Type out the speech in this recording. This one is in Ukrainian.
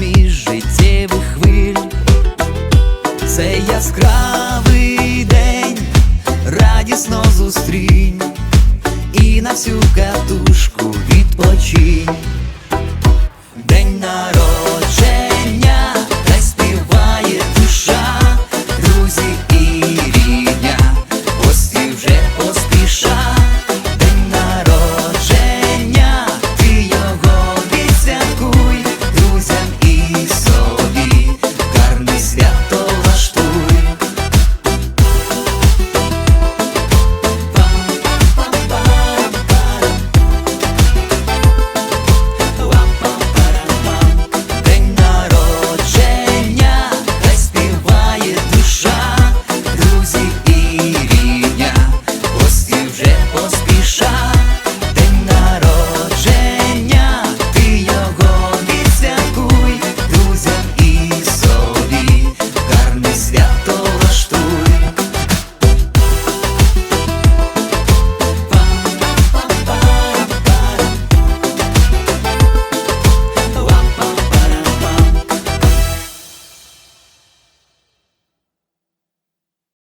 між життєвих хвиль. Це яскравий день, радісно зустрінь і на всю катушку душа.